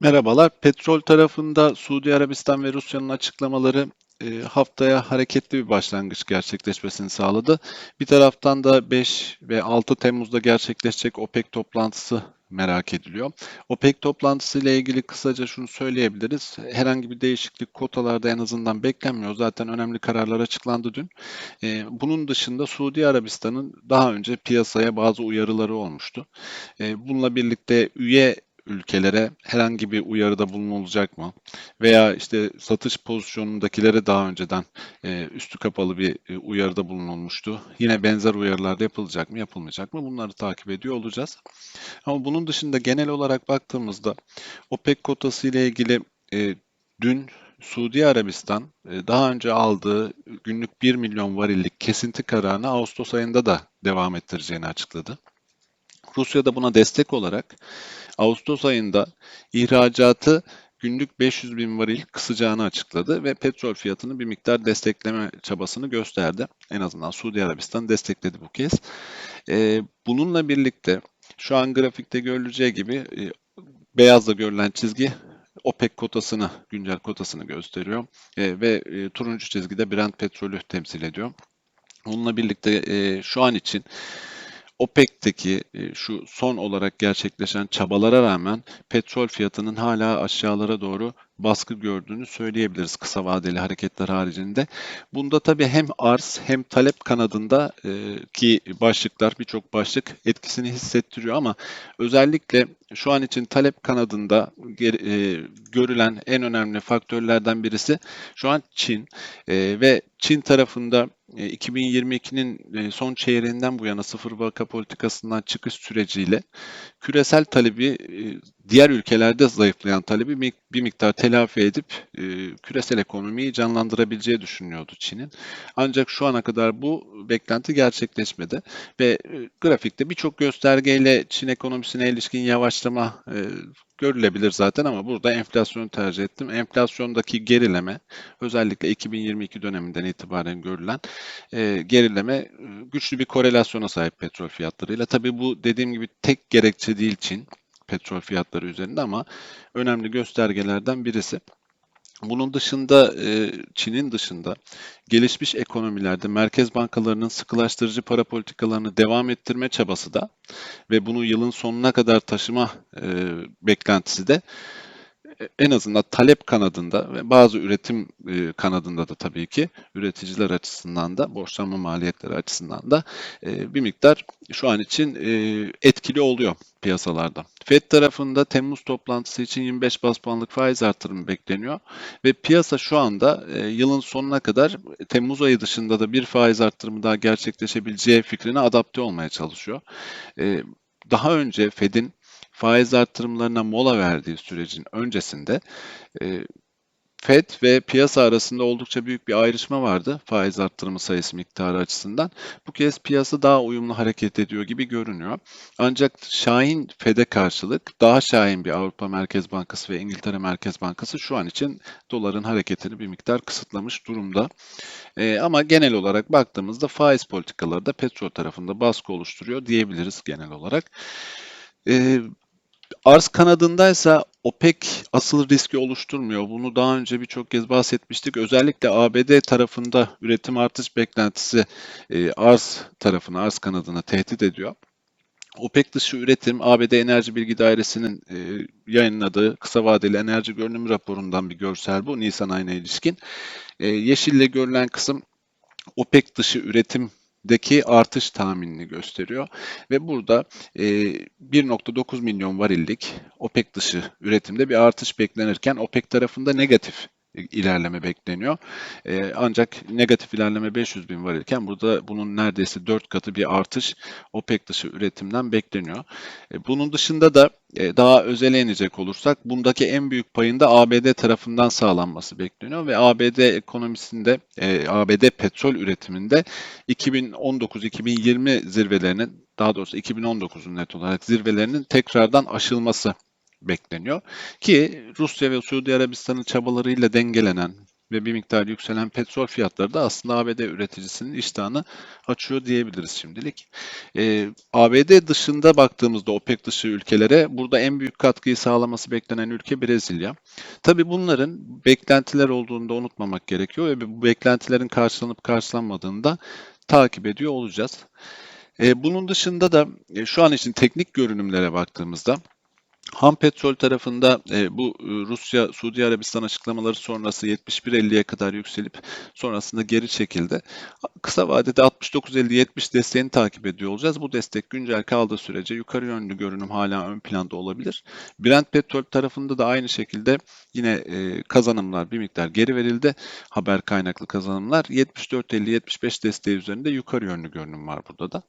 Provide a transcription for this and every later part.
Merhabalar. Petrol tarafında Suudi Arabistan ve Rusya'nın açıklamaları e, haftaya hareketli bir başlangıç gerçekleşmesini sağladı. Bir taraftan da 5 ve 6 Temmuz'da gerçekleşecek OPEC toplantısı merak ediliyor. OPEC toplantısı ile ilgili kısaca şunu söyleyebiliriz. Herhangi bir değişiklik kotalarda en azından beklenmiyor. Zaten önemli kararlar açıklandı dün. E, bunun dışında Suudi Arabistan'ın daha önce piyasaya bazı uyarıları olmuştu. E, bununla birlikte üye ülkelere herhangi bir uyarıda bulunulacak mı? Veya işte satış pozisyonundakilere daha önceden e, üstü kapalı bir e, uyarıda bulunulmuştu. Yine benzer uyarılar da yapılacak mı, yapılmayacak mı? Bunları takip ediyor olacağız. Ama bunun dışında genel olarak baktığımızda OPEC kotası ile ilgili e, dün Suudi Arabistan e, daha önce aldığı günlük 1 milyon varillik kesinti kararını Ağustos ayında da devam ettireceğini açıkladı. Rusya da buna destek olarak Ağustos ayında ihracatı günlük 500 bin varil kısacağını açıkladı ve petrol fiyatını bir miktar destekleme çabasını gösterdi. En azından Suudi Arabistan destekledi bu kez. Ee, bununla birlikte şu an grafikte görüleceği gibi e, beyazla görülen çizgi OPEC kotasını, güncel kotasını gösteriyor E, ve e, turuncu çizgi de Brent petrolü temsil ediyor. Bununla birlikte e, şu an için OPEC'teki e, şu son olarak gerçekleşen çabalara rağmen petrol fiyatının hala aşağılara doğru baskı gördüğünü söyleyebiliriz kısa vadeli hareketler haricinde. Bunda tabii hem arz hem talep kanadında e, ki başlıklar birçok başlık etkisini hissettiriyor ama özellikle şu an için talep kanadında e, görülen en önemli faktörlerden birisi şu an Çin ve Çin tarafında 2022'nin e, son çeyreğinden bu yana sıfır vaka politikasından çıkış süreciyle küresel talebi e, diğer ülkelerde zayıflayan talebi bir miktar telafi edip e, küresel ekonomiyi canlandırabileceği düşünüyordu Çin'in. Ancak şu ana kadar bu beklenti gerçekleşmedi ve grafikte birçok göstergeyle Çin ekonomisine ilişkin yavaşlama görülebilir zaten ama burada enflasyonu tercih ettim. Enflasyondaki gerileme özellikle 2022 döneminden itibaren görülen e, gerileme e, güçlü bir korelasyona sahip petrol fiyatlarıyla. Tabii bu dediğim gibi tek gerekçe değil Çin petrol fiyatları üzerinde ama önemli göstergelerden birisi. Bunun dışında e, Çin'in dışında gelişmiş ekonomilerde merkez bankalarının sıkılaştırıcı para politikalarını devam ettirme çabası da ve bunu yılın sonuna kadar taşıma e, beklentisi de en azından talep kanadında ve bazı üretim e, kanadında da tabii ki üreticiler açısından da borçlanma maliyetleri açısından da e, bir miktar şu an için e, etkili oluyor piyasalarda. Fed tarafında Temmuz toplantısı için 25 bas puanlık faiz artırımı bekleniyor ve piyasa şu anda yılın sonuna kadar Temmuz ayı dışında da bir faiz artırımı daha gerçekleşebileceği fikrine adapte olmaya çalışıyor. Daha önce Fed'in faiz artırımlarına mola verdiği sürecin öncesinde e, FED ve piyasa arasında oldukça büyük bir ayrışma vardı faiz arttırımı sayısı miktarı açısından. Bu kez piyasa daha uyumlu hareket ediyor gibi görünüyor. Ancak Şahin FED'e karşılık daha şahin bir Avrupa Merkez Bankası ve İngiltere Merkez Bankası şu an için doların hareketini bir miktar kısıtlamış durumda. Ee, ama genel olarak baktığımızda faiz politikaları da petrol tarafında baskı oluşturuyor diyebiliriz genel olarak. Ee, Arz kanadındaysa OPEC asıl riski oluşturmuyor. Bunu daha önce birçok kez bahsetmiştik. Özellikle ABD tarafında üretim artış beklentisi e, arz tarafını, arz kanadını tehdit ediyor. OPEC dışı üretim ABD Enerji Bilgi Dairesi'nin e, yayınladığı kısa vadeli enerji görünümü raporundan bir görsel bu Nisan ayına ilişkin. E, yeşille görülen kısım OPEC dışı üretim deki artış tahminini gösteriyor. Ve burada e, 1.9 milyon varillik OPEC dışı üretimde bir artış beklenirken OPEC tarafında negatif ilerleme bekleniyor. E, ancak negatif ilerleme 500 bin varken burada bunun neredeyse 4 katı bir artış OPEC dışı üretimden bekleniyor. E, bunun dışında da e, daha özele inecek olursak bundaki en büyük payında ABD tarafından sağlanması bekleniyor ve ABD ekonomisinde, ABD petrol üretiminde 2019-2020 zirvelerinin daha doğrusu 2019'un net olarak zirvelerinin tekrardan aşılması bekleniyor. Ki Rusya ve Suudi Arabistan'ın çabalarıyla dengelenen ve bir miktar yükselen petrol fiyatları da aslında ABD üreticisinin iştahını açıyor diyebiliriz şimdilik. Ee, ABD dışında baktığımızda OPEC dışı ülkelere burada en büyük katkıyı sağlaması beklenen ülke Brezilya. Tabii bunların beklentiler olduğunu da unutmamak gerekiyor ve bu beklentilerin karşılanıp karşılanmadığını da takip ediyor olacağız. Ee, bunun dışında da e, şu an için teknik görünümlere baktığımızda Ham petrol tarafında e, bu e, Rusya Suudi Arabistan açıklamaları sonrası 71.50'ye kadar yükselip sonrasında geri çekildi. Kısa vadede 69.50-70 desteğini takip ediyor olacağız. Bu destek güncel kaldığı sürece yukarı yönlü görünüm hala ön planda olabilir. Brent petrol tarafında da aynı şekilde yine e, kazanımlar bir miktar geri verildi. Haber kaynaklı kazanımlar 74.50-75 desteği üzerinde yukarı yönlü görünüm var burada da.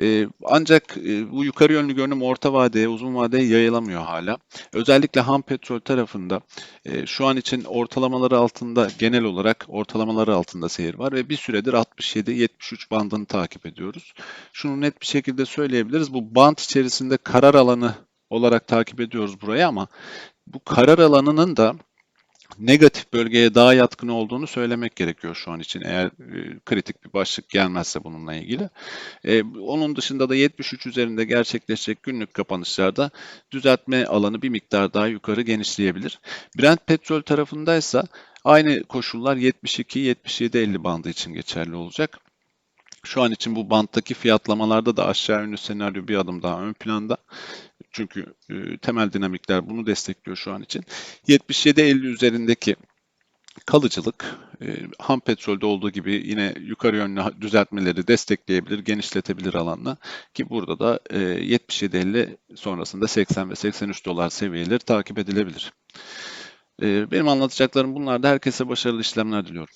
E, ancak e, bu yukarı yönlü görünüm orta vadeye, uzun vadeye yayılamıyor hala. Özellikle ham petrol tarafında e, şu an için ortalamaları altında genel olarak ortalamaları altında seyir var ve bir süredir 67-73 bandını takip ediyoruz. Şunu net bir şekilde söyleyebiliriz. Bu band içerisinde karar alanı olarak takip ediyoruz burayı ama bu karar alanının da negatif bölgeye daha yatkın olduğunu söylemek gerekiyor şu an için eğer e, kritik bir başlık gelmezse bununla ilgili. E, onun dışında da 73 üzerinde gerçekleşecek günlük kapanışlarda düzeltme alanı bir miktar daha yukarı genişleyebilir. Brent petrol tarafındaysa aynı koşullar 72-77-50 bandı için geçerli olacak. Şu an için bu banttaki fiyatlamalarda da aşağı yönlü senaryo bir adım daha ön planda. Çünkü e, temel dinamikler bunu destekliyor şu an için. 77-50 üzerindeki kalıcılık e, ham petrolde olduğu gibi yine yukarı yönlü düzeltmeleri destekleyebilir, genişletebilir alanla ki burada da e, 77-50 sonrasında 80 ve 83 dolar seviyeleri takip edilebilir. E, benim anlatacaklarım bunlar da herkese başarılı işlemler diliyorum.